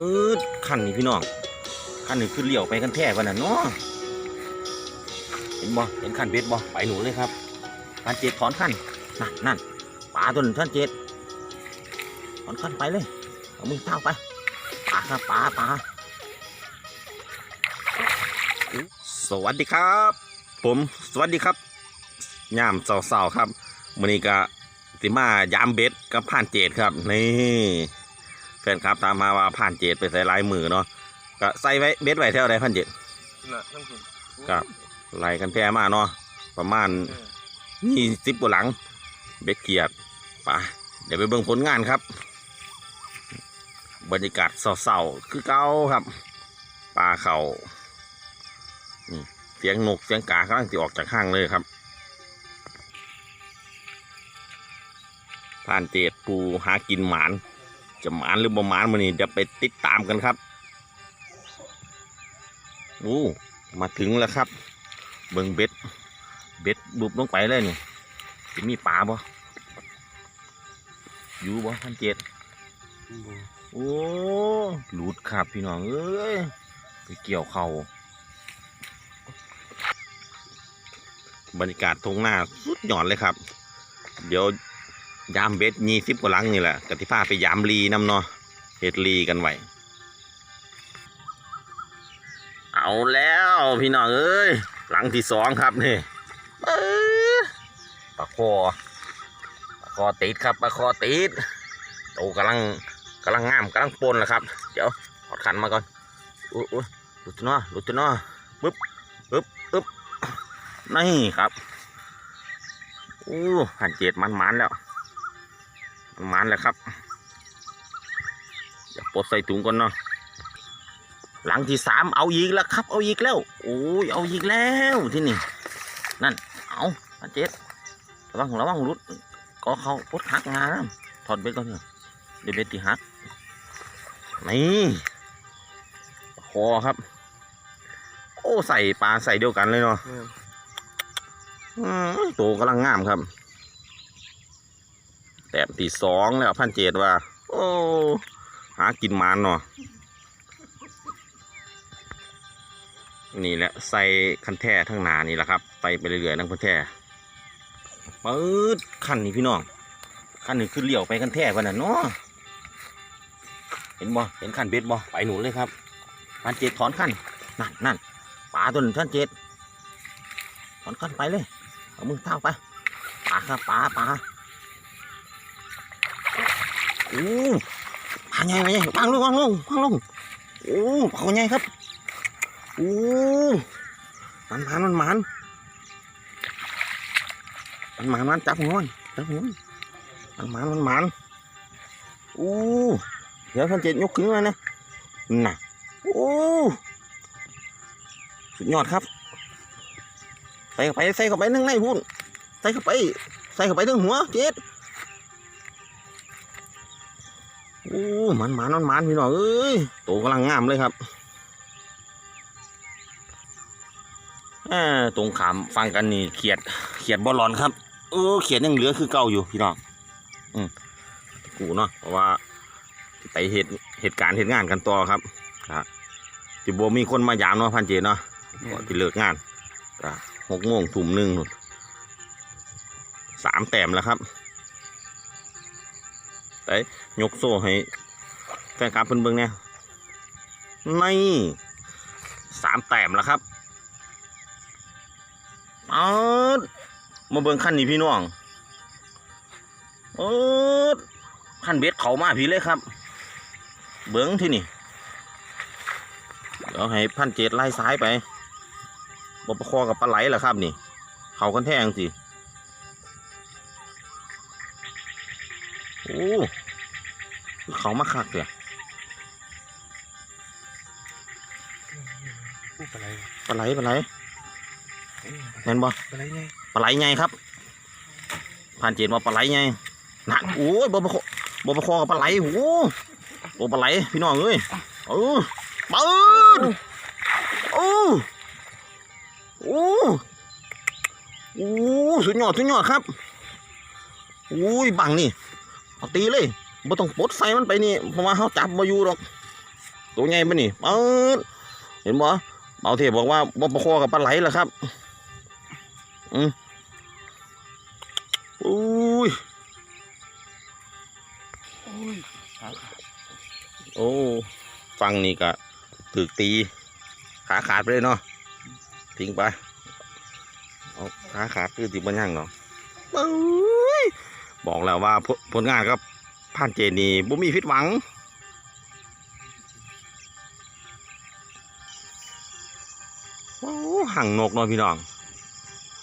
เออขันนี่พี่น้องขันนี่คือเลี้ยวไปกันแท้กว่านั้นเนาะเห็นบ่เห็นขันเบ็ดบ่ไปหนูเลยครับขันเจ็ดถอนขันนั่นนั่นปลาตัวหนึ่งขันเจ็ดถอนขันไปเลยเอามือเท้าไปปลาครับปลาปลาสวัสดีครับ ผมสวัสดีครับยามสาวๆครับมื้อนี้ก็สิมายามเบ็ดกับผ่านเจดครับนี่ ฟนครับตามมาว่าผ่านเจดไปใส่ลายมือเนาะก็ใส่ไว้เบ็ดไว้แถวใดพันเจดน่ะทั้งคุณครับไล่กันแพร่มาเนาะประมาณยี่สิบกว่าหลัง เบ็ดเกียดไปะเดี๋ยวไปเบิ่งผลงานครับ บรรยากาศเศร้าๆคือเก่าครับปลาเขานี่เสียงนกเสียงกากำลังจะออกจากห้างเลยครับผ่านเจดปูหากินหมาน จะหมานหรือบ่หมานมันนี่เดี๋ยวไปติดตามกันครับโอ้มาถึงแล้วครับ เบิ่งเบ็ด เบ็ดบุบลงไปเลยนี่จะมีปลาบ่อยู่บ่ท่านเจ็ดโอ้หลุดครับพี่น้องเอ้ยไปเกี่ยวเขาบรรยากาศทงหน้าสุดยอดเลยครับ เดี๋ยว ยามเบ็ดยี่สิบกว่าหลังนี่แหละกติภาไปยามลีน้ำเนาะเฮ็ดลีกันไว้เอาแล้วพี่น้องเอ้ยหลังที่สองครับนี่เอ้อปลาคอปลาคอติดครับปลาคอติดโตกำลังกำลังงามกำลังปนแล้วครับ เดี๋ยวถอดขันมาก่อนอุ้ยหลุดจะเนาะหลุดจะเนาะปึ๊บปึ๊บปึ๊บนี่ครับอู้หันเจ็ดมันมันๆแล้ว มันมันแล้วครับเดี๋ยวปลดใส่ถุงก่อนเนาะหลังที่สามเอาอีกแล้วครับ เอาอีกแล้วโอ้ยเอาอีกแล้วที่นี่นั่นเอาอันเจ็ดระวังระวังรุดก็เขาปลดหักงานะถอดเบ็ดก่อนเถอะเดี๋ยวเบ็ดที่หักนี่คอครับ โอ้ใส่ปลาใส่เดียวกันเลยเนาะอืมตัวกำลังงามครับแต้มที่สองแล้วพันเจดว่า โอ้หากินมานเนาะนี่แหละใส่คันแท่ทั้งหนานี่แหละครับไปไปเรื่อยๆนั่งคันแท่ปื๊ดคันนี้พี่น้องคันนี้คือเลี้ยวไปคันแท่กว่านั้นเนาะเห็นบ่เห็นคันเบ็ดบ่ไปหนูเลยครับพันเจดถอนคันนั่นนั่นปลาตัวหนึ่งพันเจดถอนคันไปเลยเอามือเท้าไปปลาครับปลาปลา โอ้ปลาใหญ่ไหมวางลงวางลงวางลงโอ้ปลาใหญ่ครับโอ้มันมันมันมันมันมันมันจับหัวมันจับหัวมันมันมันมันโอ้เดี๋ยวท่านเจ็ดยกขึ้นมานะน่ะโอ้สุดยอดครับ ใส่เข้าไปใส่เข้าไปนึ่งในพุ่นใส่เข้าไป ใส่เข้าไปถึงหัวเจ็ด โอ้มันมันมันมันพี่น้องเอ้ยโตกำลังงามเลยครับอตรงขามฟังกันนี่เขียดเขียดบอลลอนครับเออเขียดยังเหลือคือเก่าอยู่พี่น้องอืมกูเนาะเพราะว่าไปเหตุเหตุการณ์เหตุงานกันต่อครับครับจิบมีคนมายามเนาะพันเจเนาะก่อนที่เลิกงานหกโมงทุ่มหนึ่งสามแต้มแล้วครับ ไอ้ยกโซ่ให้แฟนคลับเพิ่นเบิ่งเนี่ยนี่สามแต้มแล้วครับเอามาเบิ่งขั้นนี้พี่น้องเออขั้นเบ็ดเขามาพี่เลยครับ เบิ่งที่นี่เดี๋ยวให้พันเจ็ดไล่ซ้ายไปบประคอกับปลาไหลล่ะครับนี่ เขากันแท่งสิ โอ้เขามาคักเลยพูดอะไรปลาไหลปลาไหลเห็นบ่อะไรไงปลาไหลไงครับ ผ่านเจนว่าปลาไหลไงหนักโอ้ยบ่ประคบ่ประคอกับปลาไหลโอ้โหโอ้ปลาไหลพี่น้องเอ้ยเออปืนโอ้โอ้โอ้สุดยอดสุดยอดครับโอ้ยบังนี่ เอาตีเลยบ่ต้องปลดไฟมันไปนี่เพราะว่าเขาจับมาอยู่หรอก ตัวใหญ่ปะนี่เปิดเห็นบ่เบาเทพบอกว่าบ่ประคอกับปลาไหลเหรอครับ อืมอุ้ยโอ้ยโอ้ฟังนี่ก็ถึกตี ขาขาดไปเลยเนาะทิ้งไปเอาขาขาดคือติบันยังเนาะ บอกแล้วว่าผลงานกับผ่านเจนีบ่มีผิดหวังโอ้ห่างนกเนาะพี่น้อง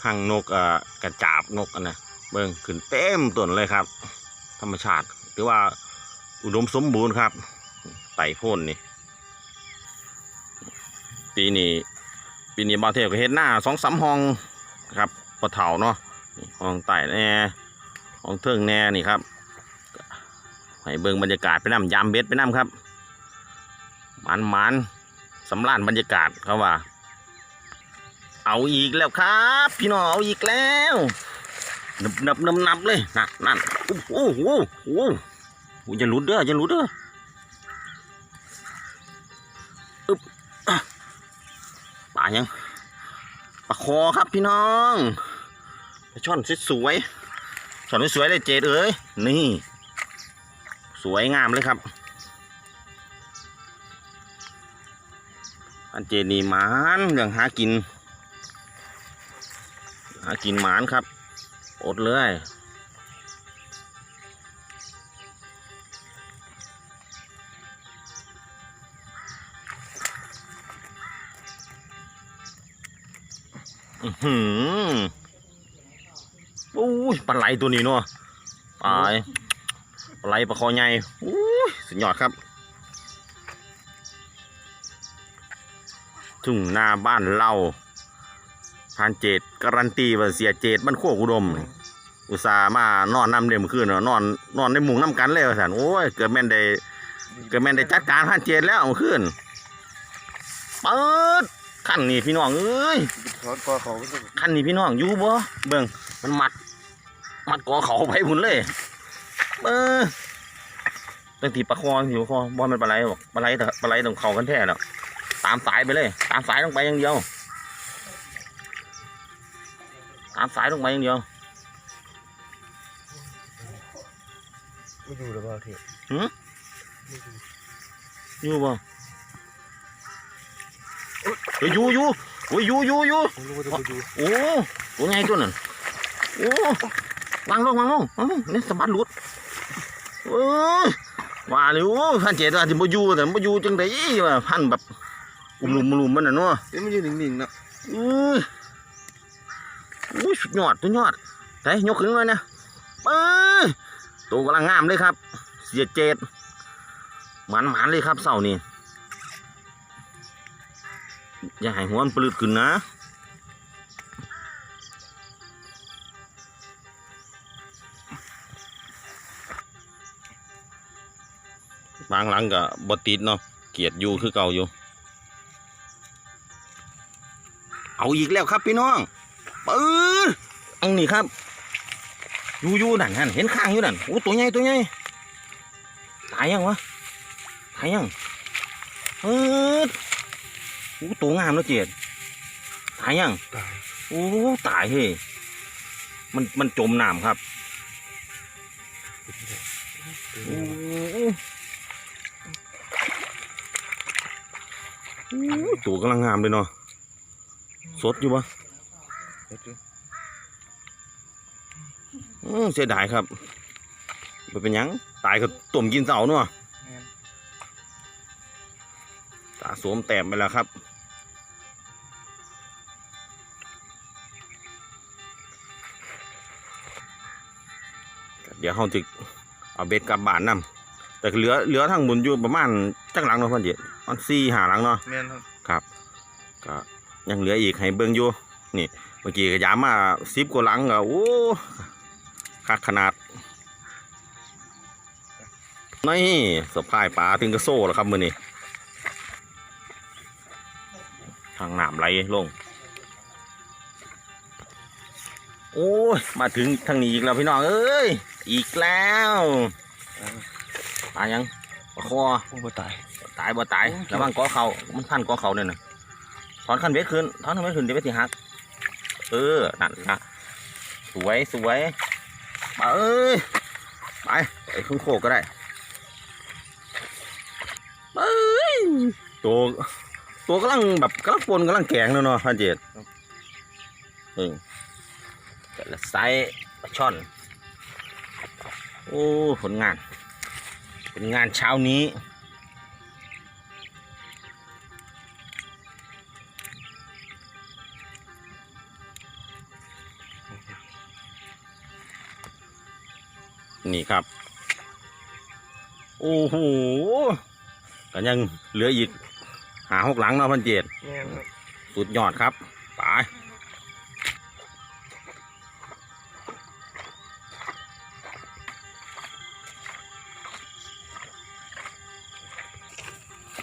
ห่างนกเอ่อกระจาบนกอันนะเบิ่งขึ้นเต็มต้นเลยครับ ธรรมชาติหรือว่าอุดมสมบูรณ์ครับ ไต่พ่นนี่ ปีนี้ปีนี้บาวเทพก็เฮ็ดหน้าสองสามห้องครับปะเถาเนาะห้องไต่แน่ ห้องเทิงแน่นี่ครับให้เบิ่งบรรยากาศไปน้ำยามเบ็ดไปน้ำครับมันมันๆสำราญบรรยากาศเขาว่า เอาอีกแล้วครับ พี่น้องเอาอีกแล้วนับนับนับนับเลยนั่นนั่นโอ้โหโอ้โหโอ้โหโอ้ยอย่าหลุดเด้ออย่าหลุดเด้ออึบอะปลายังปลาคอครับพี่น้องปลาช่อนสวยๆ ช่อนสวยๆเลยเจดเอ้ยนี่ สวยงามเลยครับอันเจนี่หมานเรื่องหากิน หากินหมานครับ อดเลยอือหือ โอ้ยปลาไหลตัวนี้เนาะตายปลาไหลปลาคอใหญ่โอ้ยสุดยอดครับทุ่งนาบ้านเราทานเจดการันตีว่าเสียเจดมันโคกอุดม อุตส่าห์มานอนน้ำเดียมอคืนเนาะนอนนอนในมุงน้ำกันเลยว่าสันโอ้ยเกิดแม่นได้เกิดแม่นได้จัดการทานเจดแล้วเมื่อคืนเปิดขั้นนี่พี่น้องเอ้ยถอนคอเขาไม่ต้องขั้นนี่พี่น้องอยู่บ่เบิ่งมันมัด มัดกอเขาไปพุ่นเลย เออตั้งตีปลาคอหิวคอบอลมันปลาไหลบอกปลาไหลแต่ปลาไหลต้องเขากันแท้แล้วตามสายไปเลย ตามสายลงไปอย่างเดียว ตามสายลงไปอย่างเดียวไม่ดูหรือเปล่าเทอยู่บ่เฮ้ยอยู่อยู่โอ้ยอยู่อยู่อยู่ผมรู้ว่าจะไปดูโอ้ตัวใหญ่ตัวนั้นโอ้ วางลงวางลงวางลงนี่สะบัดหลุดเออว่าเลยโอ้พันเจ็ดว่าจะบ่อยู่แต่บ่อยู่จังไดว่าพันแบบอุ้มลุมลุมมันน่ะเนาะเอ้ยมันยืนนิ่งๆนะอุ้ยอุ้ยสุดยอดสุดยอดไหนยกขึ้นมาเนี่ยเอ้ยตัวกำลังงามเลยครับ เสียเจ็ดหมันหมันๆเลยครับเสานี่อย่าให้หัวมันปลืดขึ้นนะ บางหลังก็บติดเนาะเกียดอยู่คือเก่าอยู่ เอาอีกแล้วครับพี่น้องปื้ออังนี่ครับอยู่อยู่นั่นนั่นเห็นข้างอยู่นั่นโอ้ตัวใหญ่ตัวใหญ่ตายยังวะตายยังเออโอ้ตัวงามแล้วเจียดตายยังตายโอ้ตายเฮ้มันมันจมน้ำครับ ตัวกำลังงามเลยเนาะสดอยู่ปะอืมเสียดายครับบ่เป็นยังตายก็ต้มกินเสาเนาะตาสวมแต้มไปแล้วครับเดี๋ยวเขาจะเอาเบ็ดกลับบ้านนํแต่เหลือเหลือทั้งบนอยู่ประมาณจักหลังเนาะพ่อเดีย มันสี่หาหลังเนาะแม่นครับครับก็ยังเหลืออีกให้เบิ่งอยู่นี่เมื่อกี้ก็ยามมาสิบกว่าหลังก็โอ้คักขนาดนี่สะพายปลาถึงกระโซ่แล้วครับมือนี้ทางน้ำไหลลง โอ้ย มาถึงทางนี้อีกแล้วพี่น้อง เอ้ย อีกแล้วปลายังปลาคอโอ้บ่ตาย ตายบ่ตายระวังกอเขามันพันกอเขาเนี่ยนะถอนคันเบ็ดขึ้นถอนคันเบ็ดขึ้นเดี๋ยวเบ็ดสิหักเออนั่นนะสวยสวยไปเอ้ยไปไอ้ครึ่งโคกก็ได้ไปเอ้ยตัวตัวกำลังแบบกำลังปนกำลังแข็งเลยเนาะพันเจ็ดเออแต่ละไซส์ปลาช่อน โอ้ ผลงานผลงานเช้านี้ นี่ครับ โอ้โหก็ยังเหลืออีกหาหกหลังเนาะพันเจ็ดแม่นครับสุดยอดครับไป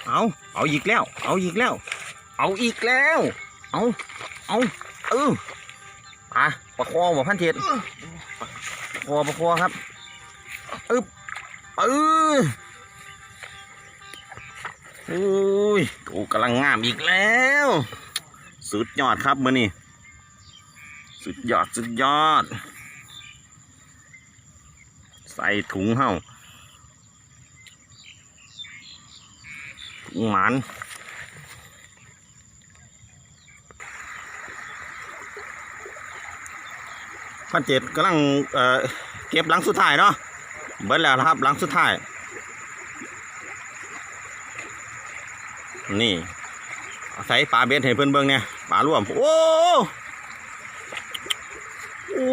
เอา เอาอีกแล้ว เอาอีกแล้ว เอาอีกแล้ว เอา เอา เอออะประคองบ่พันเทศประคอประคอครับ อึบเอออุ้ยถูกกำลังงามอีกแล้ว สุดยอดครับมือนี่สุดยอดสุดยอด ใส่ถุงเห่าถุงหมันพันเจ็ดกำลังเเก็บหลังสุดท้ายเนาะ เบิดแล้วนะครับหลังสุดท้าย นี่ใส่ปลาเบ็ดให้เพื่อนเบิ่งเนี่ยปลาร่วม โอ้โอ้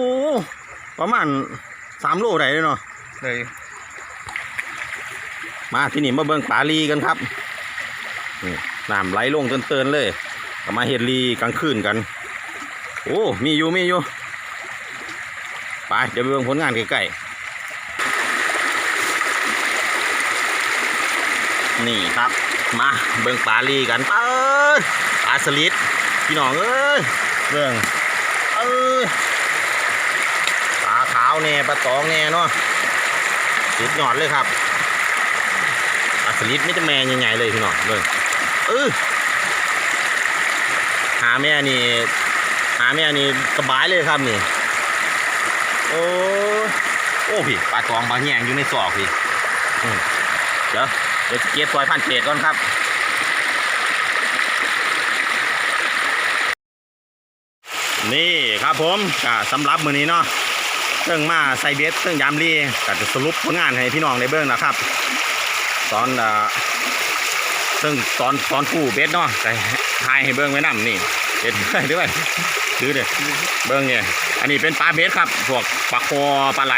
ประมาณสามโลได้เลยเนาะเลยมาที่นี่มาเบิ่งปลาลีกันครับนี่น้ำไหลลงเตือนๆเลยก็มาเห็ดลีกลางคืนกัน โอ้ มีอยู่มีอยู่ ไป เดี๋ยวไปเบิ่งผลงานใกล้ๆ นี่ครับ มาเบิ่งปลาลีกันเอ้ยปลาสลิดพี่น้องเอ้ยเบิ่งเอ้ยปลาขาวแน่ปลาตองแน่เนาะสุดยอดเลยครับปลาสลิดไม่จะแม่ใหญ่ๆเลยพี่น้องเบิ่งเออหาแม่นี่หาแม่นี่สบายเลยครับนี่โอ้โอ้พี่ปลาตองปลาแหงอยู่ในซอกพี่เดี๋ยว เดี๋ยวจะเก็บซอยพันเจ็ดก่อนครับนี่ครับผมก็สำหรับมือนี้เนาะเรื่องมาใส่เบสเรื่องยามรีก็จะสรุปผลงานให้พี่น้องได้เบิ่งนะครับ ตอนเอ่อซึ่งตอนตอนผู้เบสเนาะก็ทายให้เบิ่งไว้นํนี่เห็นด้วยด้วยถือเด้อเบิ่งเนี่ยอันนี้เป็นปลาเบสครับพวกปลาคอปลาไหล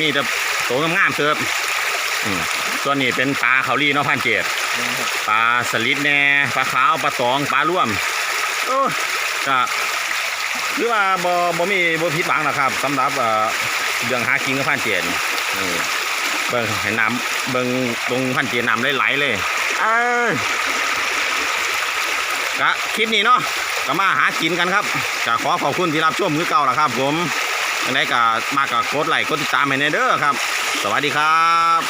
มีแต่ตัวงามๆเติบ อืมส่วนนี้เป็นปลาเขาลีเนาะพันเจ็ดแม่นครับปลาสลิดแหน่ปลาขาวปลาตองปลาร่วมโอ้ก็หรือว่าบ่บ่มีบ่ผิดหวังนะครับสำหรับเอ่อเรื่องหากินกับพันเจ็ดนี่เบิ่งให้น้ำเบิ่งตรงพันเจ็ดน้ำไหลๆเลยเออกะคลิปนี้เนาะก็มาหากินกันครับก็ขอขอบคุณที่รับชมคือเก่าล่ะครับ ผมยังไงก็มากก็กดไลค์กดติดตามให้แน่เด้อครับ สวัสดีครับ